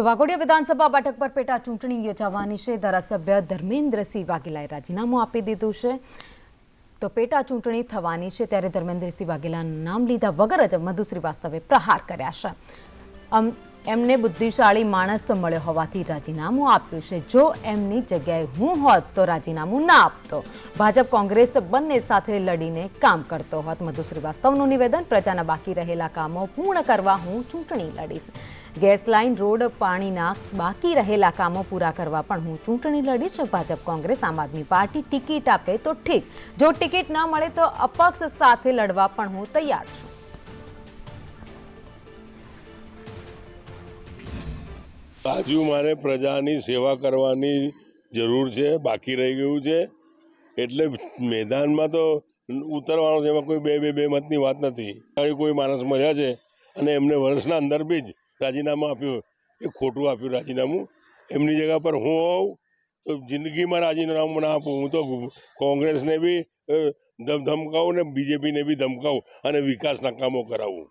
તો વાઘોડિયા વિધાનસભા બેઠક પર પેટા ચૂંટણી યોજાવાની છે. ધારાસભ્ય ધર્મેન્દ્રસિંહ વાઘેલાએ રાજીનામું આપી દીધું છે. તો પેટા ચૂંટણી થવાની છે ત્યારે ધર્મેન્દ્રસિંહ વાઘેલાનું નામ લીધા વગર જ મધુ શ્રીવાસ્તવે પ્રહાર કર્યા છે. એમને બુદ્ધિશાળી માણસ મળ્યો હોવાથી રાજીનામું આપ્યું છે. જો એમની જગ્યાએ હું હોત તો રાજીનામું ના આપતો. ભાજપ કોંગ્રેસ બંને સાથે લડીને કામ કરતો હોત. મધુ શ્રીવાસ્તવનું નિવેદન, પ્રજાના બાકી રહેલા કામો પૂર્ણ કરવા હું ચૂંટણી લડીશ. ગેસ લાઇન, રોડ, પાણીના બાકી રહેલા કામો પૂરા કરવા પણ હું ચૂંટણી લડીશ. ભાજપ કોંગ્રેસ, આમ આદમી પાર્ટી ટિકિટ આપે તો ઠીક. જો ટિકિટ ન મળે તો અપક્ષ સાથે લડવા પણ હું તૈયાર છું. હજુ મારે પ્રજાની સેવા કરવાની જરૂર છે? બાકી રહી ગયું છે? એટલે મેદાનમાં તો ઉતરવાનું છે એમાં કોઈ બે બે બે મતની વાત નથી. કોઈ માણસ મળ્યા છે અને એમને વર્ષના અંદર બી જ રાજીનામું આપ્યું એ ખોટું આપ્યું રાજીનામું. એમની જગ્યા પર હું હોઉં તો જિંદગીમાં રાજીનામું ના આપું. હું તો કોંગ્રેસને બી ધમકાવું ને બીજેપીને બી ધમકાવું અને વિકાસના કામો કરાવું.